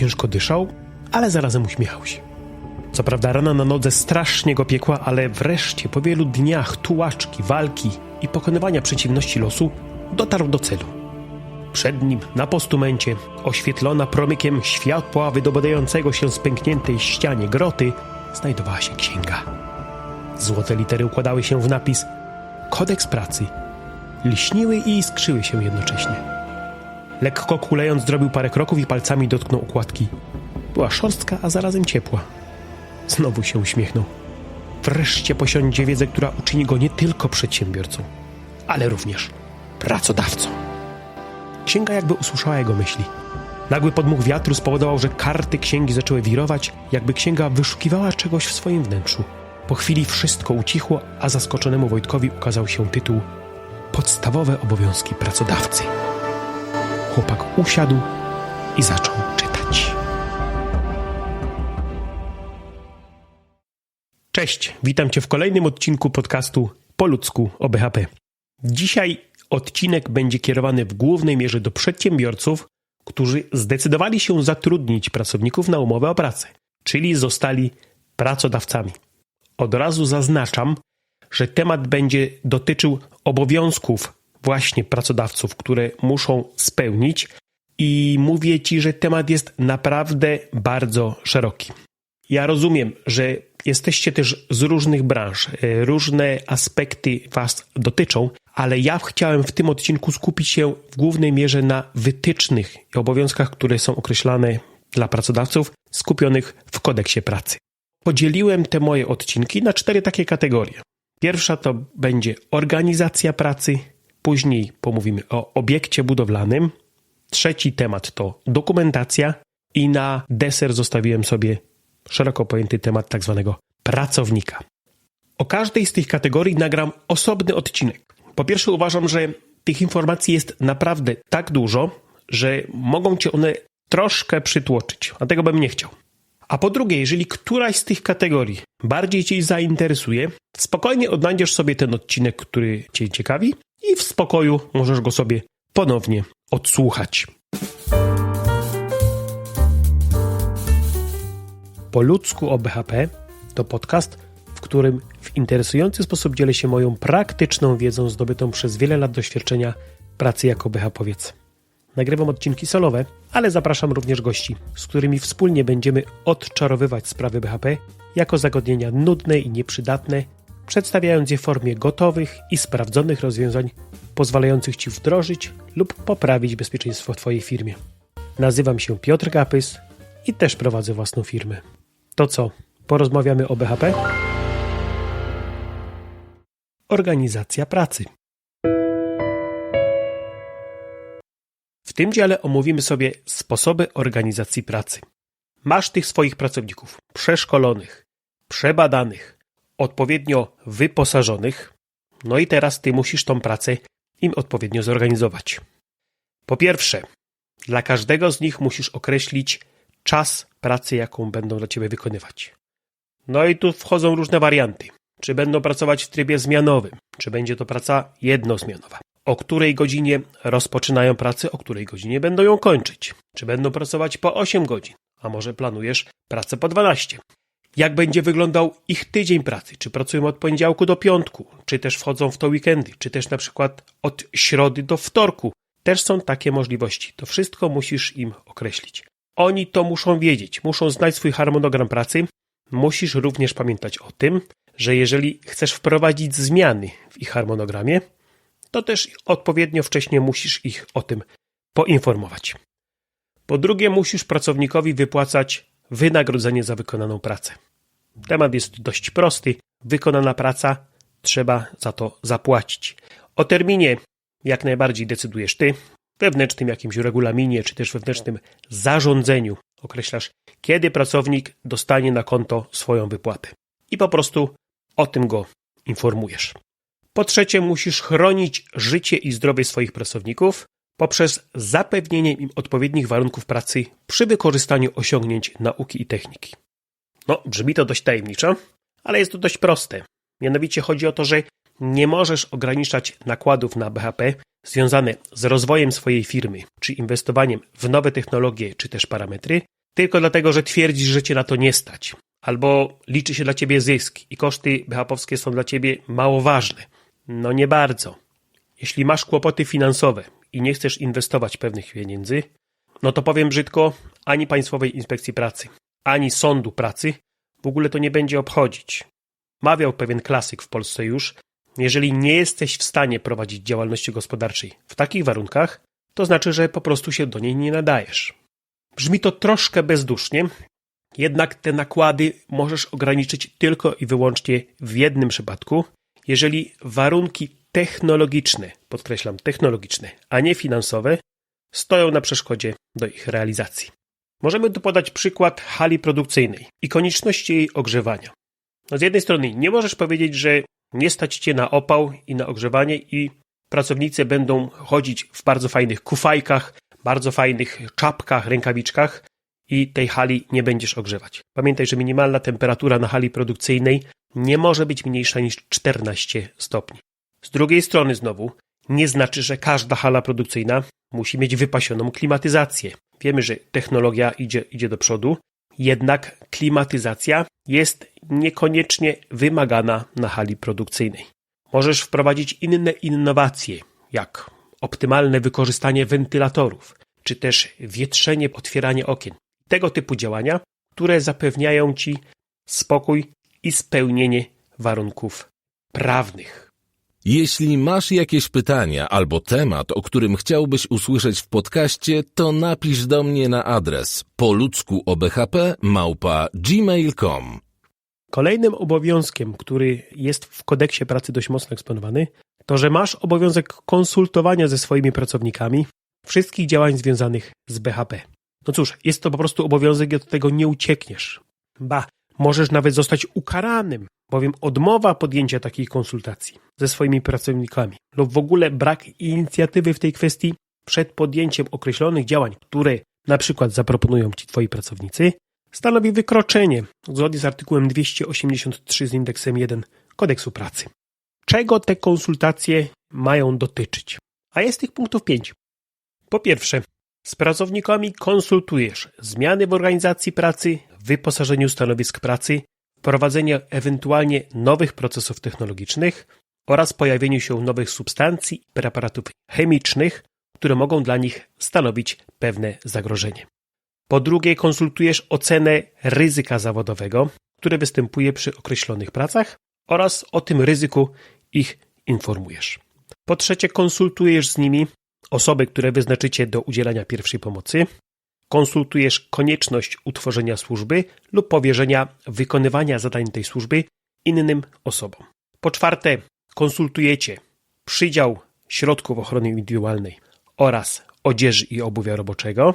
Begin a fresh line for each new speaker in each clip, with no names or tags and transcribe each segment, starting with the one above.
ciężko dyszał, ale zarazem uśmiechał się. Co prawda rana na nodze strasznie go piekła, ale wreszcie po wielu dniach tułaczki, walki i pokonywania przeciwności losu dotarł do celu. Przed nim na postumencie, oświetlona promykiem światła wydobadającego się z pękniętej ścianie groty, znajdowała się księga. Złote litery układały się w napis Kodeks pracy. Lśniły i iskrzyły się jednocześnie. Lekko kulejąc zrobił parę kroków i palcami dotknął układki. Była szorstka, a zarazem ciepła. Znowu się uśmiechnął. Wreszcie posiądzie wiedzę, która uczyni go nie tylko przedsiębiorcą, ale również pracodawcą. Księga jakby usłyszała jego myśli. Nagły podmuch wiatru spowodował, że karty księgi zaczęły wirować, jakby księga wyszukiwała czegoś w swoim wnętrzu. Po chwili wszystko ucichło, a zaskoczonemu Wojtkowi ukazał się tytuł Podstawowe obowiązki pracodawcy. Chłopak usiadł i zaczął czytać. Cześć, witam Cię w kolejnym odcinku podcastu Po ludzku o BHP. Dzisiaj odcinek będzie kierowany w głównej mierze do przedsiębiorców, którzy zdecydowali się zatrudnić pracowników na umowę o pracę, czyli zostali pracodawcami. Od razu zaznaczam, że temat będzie dotyczył obowiązków właśnie pracodawców, które muszą spełnić, i mówię Ci, że temat jest naprawdę bardzo szeroki. Ja rozumiem, że jesteście też z różnych branż, e, różne aspekty Was dotyczą, ale ja chciałem w tym odcinku skupić się w głównej mierze na wytycznych i obowiązkach, które są określane dla pracodawców, skupionych w kodeksie pracy. Podzieliłem te moje odcinki na cztery takie kategorie. Pierwsza to będzie organizacja pracy, później pomówimy o obiekcie budowlanym, trzeci temat to dokumentacja i na deser zostawiłem sobie szeroko pojęty temat tak zwanego pracownika. O każdej z tych kategorii nagram osobny odcinek. Po pierwsze, uważam, że tych informacji jest naprawdę tak dużo, że mogą cię one troszkę przytłoczyć, a tego bym nie chciał. A po drugie, jeżeli któraś z tych kategorii bardziej Cię zainteresuje, spokojnie odnajdziesz sobie ten odcinek, który Cię ciekawi i w spokoju możesz go sobie ponownie odsłuchać. Po ludzku o BHP to podcast, w którym w interesujący sposób dzielę się moją praktyczną wiedzą zdobytą przez wiele lat doświadczenia pracy jako BHPowiec. Nagrywam odcinki solowe, ale zapraszam również gości, z którymi wspólnie będziemy odczarowywać sprawy BHP jako zagadnienia nudne i nieprzydatne, przedstawiając je w formie gotowych i sprawdzonych rozwiązań, pozwalających Ci wdrożyć lub poprawić bezpieczeństwo w Twojej firmie. Nazywam się Piotr Gapys i też prowadzę własną firmę. To co, porozmawiamy o BHP? Organizacja pracy. W tym dziale omówimy sobie sposoby organizacji pracy. Masz tych swoich pracowników przeszkolonych, przebadanych, odpowiednio wyposażonych, no i teraz ty musisz tą pracę im odpowiednio zorganizować. Po pierwsze, dla każdego z nich musisz określić czas pracy, jaką będą dla ciebie wykonywać. No i tu wchodzą różne warianty. Czy będą pracować w trybie zmianowym, czy będzie to praca jednozmianowa o której godzinie rozpoczynają pracę, o której godzinie będą ją kończyć. Czy będą pracować po 8 godzin, a może planujesz pracę po 12. Jak będzie wyglądał ich tydzień pracy? Czy pracują od poniedziałku do piątku, czy też wchodzą w to weekendy, czy też na przykład od środy do wtorku? Też są takie możliwości. To wszystko musisz im określić. Oni to muszą wiedzieć, muszą znać swój harmonogram pracy. Musisz również pamiętać o tym, że jeżeli chcesz wprowadzić zmiany w ich harmonogramie, to też odpowiednio wcześnie musisz ich o tym poinformować. Po drugie, musisz pracownikowi wypłacać wynagrodzenie za wykonaną pracę. Temat jest dość prosty. Wykonana praca, trzeba za to zapłacić. O terminie jak najbardziej decydujesz ty. Wewnętrznym jakimś regulaminie, czy też wewnętrznym zarządzeniu określasz, kiedy pracownik dostanie na konto swoją wypłatę. I po prostu o tym go informujesz. Po trzecie, musisz chronić życie i zdrowie swoich pracowników poprzez zapewnienie im odpowiednich warunków pracy przy wykorzystaniu osiągnięć nauki i techniki. No, brzmi to dość tajemniczo, ale jest to dość proste. Mianowicie chodzi o to, że nie możesz ograniczać nakładów na BHP związane z rozwojem swojej firmy, czy inwestowaniem w nowe technologie, czy też parametry, tylko dlatego, że twierdzisz, że cię na to nie stać. Albo liczy się dla ciebie zysk i koszty BHP-owskie są dla ciebie mało ważne. No nie bardzo. Jeśli masz kłopoty finansowe i nie chcesz inwestować pewnych pieniędzy, no to powiem brzydko, ani Państwowej Inspekcji Pracy, ani Sądu Pracy w ogóle to nie będzie obchodzić. Mawiał pewien klasyk w Polsce już, jeżeli nie jesteś w stanie prowadzić działalności gospodarczej w takich warunkach, to znaczy, że po prostu się do niej nie nadajesz. Brzmi to troszkę bezdusznie, jednak te nakłady możesz ograniczyć tylko i wyłącznie w jednym przypadku, jeżeli warunki technologiczne, podkreślam technologiczne, a nie finansowe, stoją na przeszkodzie do ich realizacji. Możemy tu podać przykład hali produkcyjnej i konieczności jej ogrzewania. No z jednej strony nie możesz powiedzieć, że nie stać cię na opał i na ogrzewanie i pracownicy będą chodzić w bardzo fajnych kufajkach, bardzo fajnych czapkach, rękawiczkach i tej hali nie będziesz ogrzewać. Pamiętaj, że minimalna temperatura na hali produkcyjnej nie może być mniejsza niż 14 stopni. Z drugiej strony znowu nie znaczy, że każda hala produkcyjna musi mieć wypasioną klimatyzację. Wiemy, że technologia idzie, idzie do przodu, jednak klimatyzacja jest niekoniecznie wymagana na hali produkcyjnej. Możesz wprowadzić inne innowacje, jak optymalne wykorzystanie wentylatorów, czy też wietrzenie, otwieranie okien. Tego typu działania, które zapewniają Ci spokój i spełnienie warunków prawnych.
Jeśli masz jakieś pytania albo temat, o którym chciałbyś usłyszeć w podcaście, to napisz do mnie na adres poludzkuobhp małpa gmail.com
Kolejnym obowiązkiem, który jest w kodeksie pracy dość mocno eksponowany, to że masz obowiązek konsultowania ze swoimi pracownikami wszystkich działań związanych z BHP. No cóż, jest to po prostu obowiązek i od tego nie uciekniesz. Ba, możesz nawet zostać ukaranym, bowiem odmowa podjęcia takiej konsultacji ze swoimi pracownikami lub w ogóle brak inicjatywy w tej kwestii przed podjęciem określonych działań, które na przykład zaproponują Ci Twoi pracownicy, stanowi wykroczenie zgodnie z artykułem 283 z indeksem 1 kodeksu pracy. Czego te konsultacje mają dotyczyć? A jest tych punktów 5. Po pierwsze, z pracownikami konsultujesz zmiany w organizacji pracy, wyposażeniu stanowisk pracy, wprowadzenie ewentualnie nowych procesów technologicznych oraz pojawieniu się nowych substancji i preparatów chemicznych, które mogą dla nich stanowić pewne zagrożenie. Po drugie, konsultujesz ocenę ryzyka zawodowego, które występuje przy określonych pracach oraz o tym ryzyku ich informujesz. Po trzecie, konsultujesz z nimi osoby, które wyznaczycie do udzielania pierwszej pomocy, konsultujesz konieczność utworzenia służby lub powierzenia wykonywania zadań tej służby innym osobom. Po czwarte, konsultujecie przydział środków ochrony indywidualnej oraz odzieży i obuwia roboczego.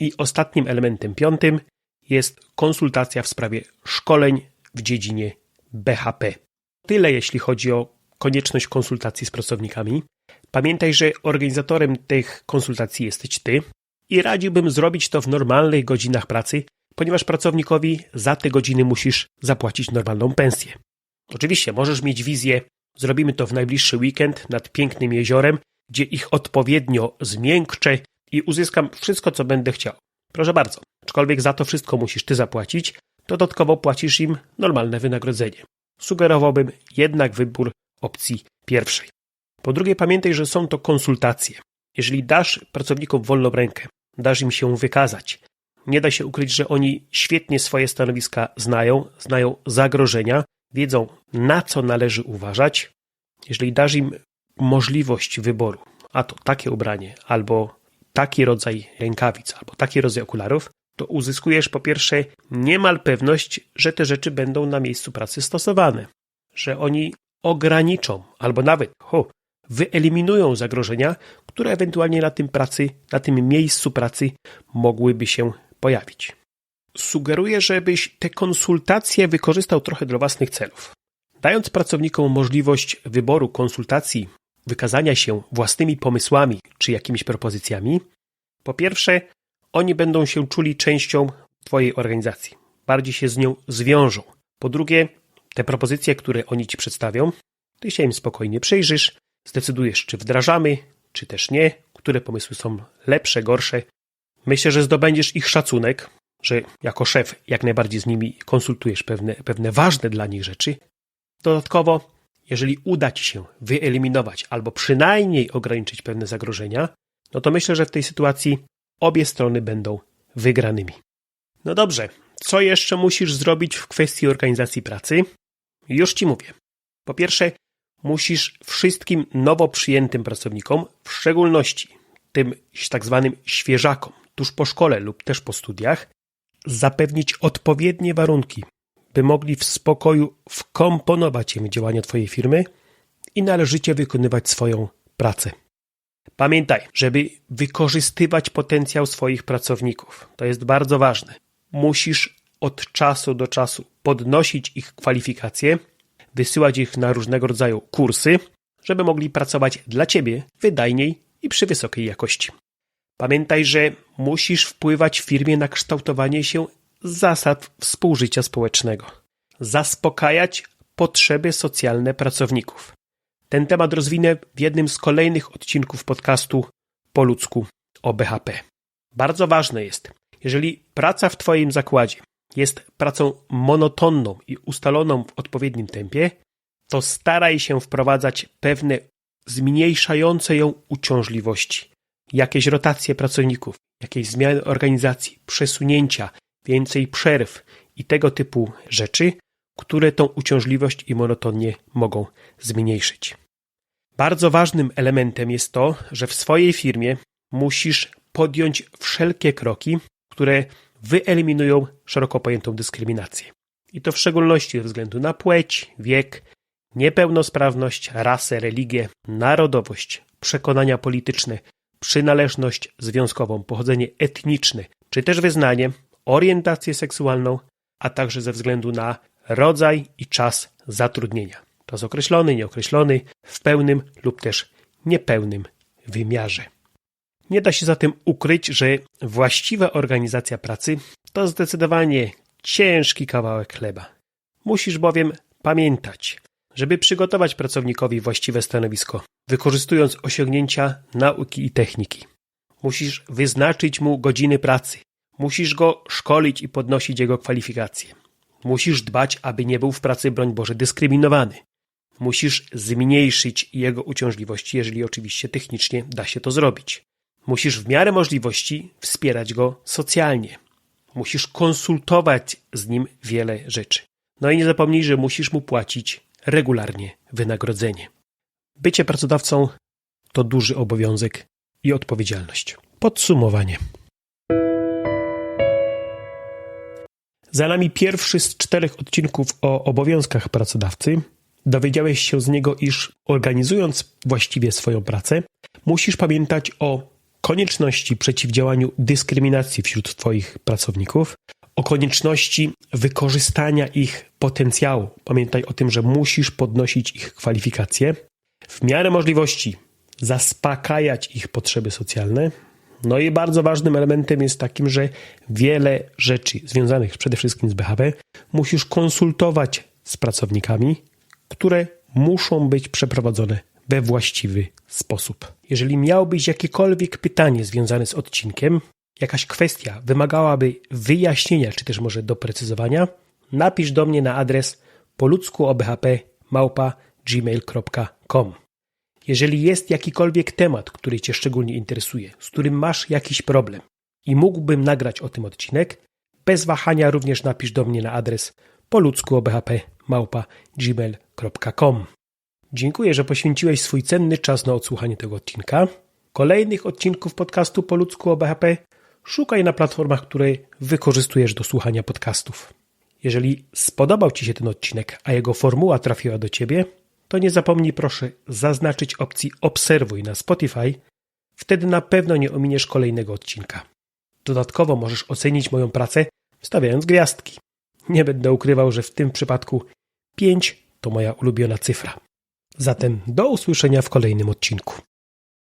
I ostatnim elementem piątym jest konsultacja w sprawie szkoleń w dziedzinie BHP. Tyle jeśli chodzi o konieczność konsultacji z pracownikami. Pamiętaj, że organizatorem tych konsultacji jesteś ty i radziłbym zrobić to w normalnych godzinach pracy, ponieważ pracownikowi za te godziny musisz zapłacić normalną pensję. Oczywiście możesz mieć wizję, zrobimy to w najbliższy weekend nad pięknym jeziorem, gdzie ich odpowiednio zmiękczę i uzyskam wszystko, co będę chciał. Proszę bardzo, aczkolwiek za to wszystko musisz ty zapłacić, dodatkowo płacisz im normalne wynagrodzenie. Sugerowałbym jednak wybór opcji pierwszej. Po drugie, pamiętaj, że są to konsultacje. Jeżeli dasz pracownikom wolną rękę, dasz im się wykazać, nie da się ukryć, że oni świetnie swoje stanowiska znają, znają zagrożenia, wiedzą na co należy uważać. Jeżeli dasz im możliwość wyboru, a to takie ubranie, albo taki rodzaj rękawic, albo taki rodzaj okularów, to uzyskujesz po pierwsze niemal pewność, że te rzeczy będą na miejscu pracy stosowane, że oni ograniczą albo nawet ho, wyeliminują zagrożenia, które ewentualnie na tym pracy, na tym miejscu pracy mogłyby się pojawić. Sugeruję, żebyś te konsultacje wykorzystał trochę dla własnych celów. Dając pracownikom możliwość wyboru konsultacji, wykazania się własnymi pomysłami czy jakimiś propozycjami, po pierwsze, oni będą się czuli częścią Twojej organizacji, bardziej się z nią zwiążą. Po drugie, te propozycje, które oni Ci przedstawią, Ty się im spokojnie przyjrzysz, zdecydujesz, czy wdrażamy, czy też nie, które pomysły są lepsze, gorsze. Myślę, że zdobędziesz ich szacunek, że jako szef jak najbardziej z nimi konsultujesz pewne, pewne ważne dla nich rzeczy. Dodatkowo, jeżeli uda ci się wyeliminować albo przynajmniej ograniczyć pewne zagrożenia, no to myślę, że w tej sytuacji obie strony będą wygranymi. No dobrze, co jeszcze musisz zrobić w kwestii organizacji pracy? Już ci mówię. Po pierwsze, musisz wszystkim nowo przyjętym pracownikom, w szczególności tym tak zwanym świeżakom, tuż po szkole lub też po studiach, zapewnić odpowiednie warunki, by mogli w spokoju wkomponować się w działania Twojej firmy i należycie wykonywać swoją pracę. Pamiętaj, żeby wykorzystywać potencjał swoich pracowników, to jest bardzo ważne. Musisz od czasu do czasu podnosić ich kwalifikacje, wysyłać ich na różnego rodzaju kursy, żeby mogli pracować dla Ciebie wydajniej i przy wysokiej jakości. Pamiętaj, że musisz wpływać firmie na kształtowanie się zasad współżycia społecznego. Zaspokajać potrzeby socjalne pracowników. Ten temat rozwinę w jednym z kolejnych odcinków podcastu po ludzku o BHP. Bardzo ważne jest, jeżeli praca w Twoim zakładzie jest pracą monotonną i ustaloną w odpowiednim tempie, to staraj się wprowadzać pewne zmniejszające ją uciążliwości, jakieś rotacje pracowników, jakieś zmiany organizacji, przesunięcia, więcej przerw i tego typu rzeczy, które tą uciążliwość i monotonię mogą zmniejszyć. Bardzo ważnym elementem jest to, że w swojej firmie musisz podjąć wszelkie kroki, które wyeliminują szeroko pojętą dyskryminację. I to w szczególności ze względu na płeć, wiek, niepełnosprawność, rasę, religię, narodowość, przekonania polityczne, przynależność związkową, pochodzenie etniczne, czy też wyznanie, orientację seksualną, a także ze względu na rodzaj i czas zatrudnienia. Czas określony, nieokreślony, w pełnym lub też niepełnym wymiarze. Nie da się zatem ukryć, że właściwa organizacja pracy to zdecydowanie ciężki kawałek chleba. Musisz bowiem pamiętać, żeby przygotować pracownikowi właściwe stanowisko, wykorzystując osiągnięcia nauki i techniki. Musisz wyznaczyć mu godziny pracy. Musisz go szkolić i podnosić jego kwalifikacje. Musisz dbać, aby nie był w pracy, broń Boże, dyskryminowany. Musisz zmniejszyć jego uciążliwości, jeżeli oczywiście technicznie da się to zrobić. Musisz w miarę możliwości wspierać go socjalnie. Musisz konsultować z nim wiele rzeczy. No i nie zapomnij, że musisz mu płacić regularnie wynagrodzenie. Bycie pracodawcą to duży obowiązek i odpowiedzialność. Podsumowanie. Za nami pierwszy z czterech odcinków o obowiązkach pracodawcy. Dowiedziałeś się z niego, iż organizując właściwie swoją pracę, musisz pamiętać o konieczności przeciwdziałaniu dyskryminacji wśród Twoich pracowników, o konieczności wykorzystania ich potencjału. Pamiętaj o tym, że musisz podnosić ich kwalifikacje, w miarę możliwości zaspokajać ich potrzeby socjalne. No i bardzo ważnym elementem jest takim, że wiele rzeczy związanych przede wszystkim z BHP musisz konsultować z pracownikami, które muszą być przeprowadzone we właściwy sposób. Jeżeli miałbyś jakiekolwiek pytanie związane z odcinkiem, jakaś kwestia wymagałaby wyjaśnienia, czy też może doprecyzowania, napisz do mnie na adres poludzkuobhp.gmail.com Jeżeli jest jakikolwiek temat, który Cię szczególnie interesuje, z którym masz jakiś problem i mógłbym nagrać o tym odcinek, bez wahania również napisz do mnie na adres poludzkuobhp.gmail.com Dziękuję, że poświęciłeś swój cenny czas na odsłuchanie tego odcinka. Kolejnych odcinków podcastu po ludzku o BHP szukaj na platformach, które wykorzystujesz do słuchania podcastów. Jeżeli spodobał Ci się ten odcinek, a jego formuła trafiła do Ciebie, to nie zapomnij proszę zaznaczyć opcji obserwuj na Spotify, wtedy na pewno nie ominiesz kolejnego odcinka. Dodatkowo możesz ocenić moją pracę wstawiając gwiazdki. Nie będę ukrywał, że w tym przypadku 5 to moja ulubiona cyfra. Zatem do usłyszenia w kolejnym odcinku.